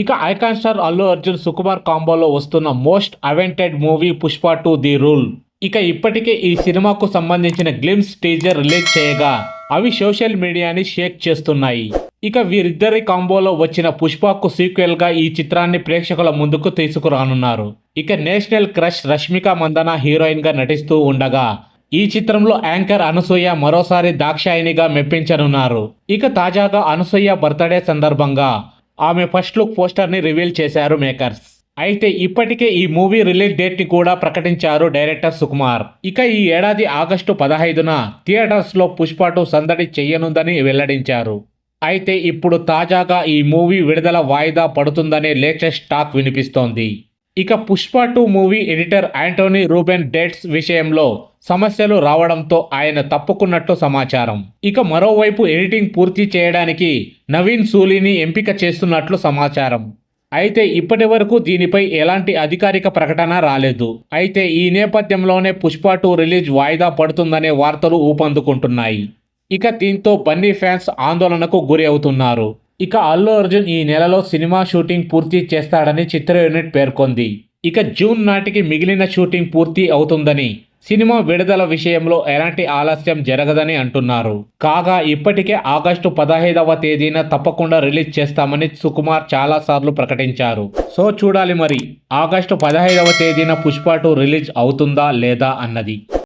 ఇక icon star Allu Arjun Sukumar కాంబోలో వస్తున్న most awaited movie Pushpa two the rule. ఇక ఇప్పటికే ఈ సినిమాకు సంబంధించిన గ్లిమ్స్ టీజర్ రిలీజ్ చేయగా అవి సోషల్ మీడియాని షేక్ చేస్తున్నాయి. ఇక వీరిద్దరి కాంబోలో వచ్చిన పుష్పకు సీక్వెల్గా ఈ చిత్రాన్ని ప్రేక్షకుల ముందుకు తీసుకురానున్నారు. ఇక నేషనల్ క్రష్ రష్మిక మందన హీరోయిన్గా నటిస్తూ ఉండగా ఈ చిత్రంలో యాంకర్ అనసూయ మరోసారి దాక్షాయినిగా మెప్పించనున్నారు. ఇక తాజాగా అనసూయ బర్త్డే సందర్భంగా ఆమె ఫస్ట్ లుక్ పోస్టర్ని రివీల్ చేశారు మేకర్స్ అయితే ఇప్పటికే ఈ మూవీ రిలీజ్ డేట్ని కూడా ప్రకటించారు డైరెక్టర్ సుకుమార్. ఇక ఈ ఏడాది ఆగస్టు పదహైదున థియేటర్స్లో పుష్పటు సందడి చేయనుందని వెల్లడించారు. అయితే ఇప్పుడు తాజాగా ఈ మూవీ విడుదల వాయిదా పడుతుందనే లేటెస్ట్ టాక్ వినిపిస్తోంది. ఇక Pushpa two movie editor Antony Ruben dates విషయంలో సమస్యలు రావడంతో ఆయన తప్పుకున్నట్టు సమాచారం. ఇక మరోవైపు ఎడిటింగ్ పూర్తి చేయడానికి నవీన్ సూలిని ఎంపిక చేస్తున్నట్లు సమాచారం. అయితే ఇప్పటి వరకు దీనిపై ఎలాంటి అధికారిక ప్రకటన రాలేదు. అయితే ఈ నేపథ్యంలోనే పుష్ప టూ రిలీజ్ వాయిదా పడుతుందనే వార్తలు ఊపందుకుంటున్నాయి. ఇక దీంతో బన్నీ ఫ్యాన్స్ ఆందోళనకు గురి అవుతున్నారు ఇక అల్లు అర్జున్ ఈ నెలలో సినిమా షూటింగ్ పూర్తి చేస్తాడని చిత్ర యూనిట్ పేర్కొంది. ఇక జూన్ నాటికి మిగిలిన షూటింగ్ పూర్తి అవుతుందని సినిమా విడుదల విషయంలో ఎలాంటి ఆలస్యం జరగదని అంటున్నారు. కాగా ఇప్పటికే ఆగస్టు పదహైదవ తేదీన తప్పకుండా రిలీజ్ చేస్తామని సుకుమార్ చాలా సార్లు ప్రకటించారు. సో చూడాలి మరి ఆగస్టు పదహైదవ తేదీన పుష్ప టూ రిలీజ్ అవుతుందా లేదా అన్నది.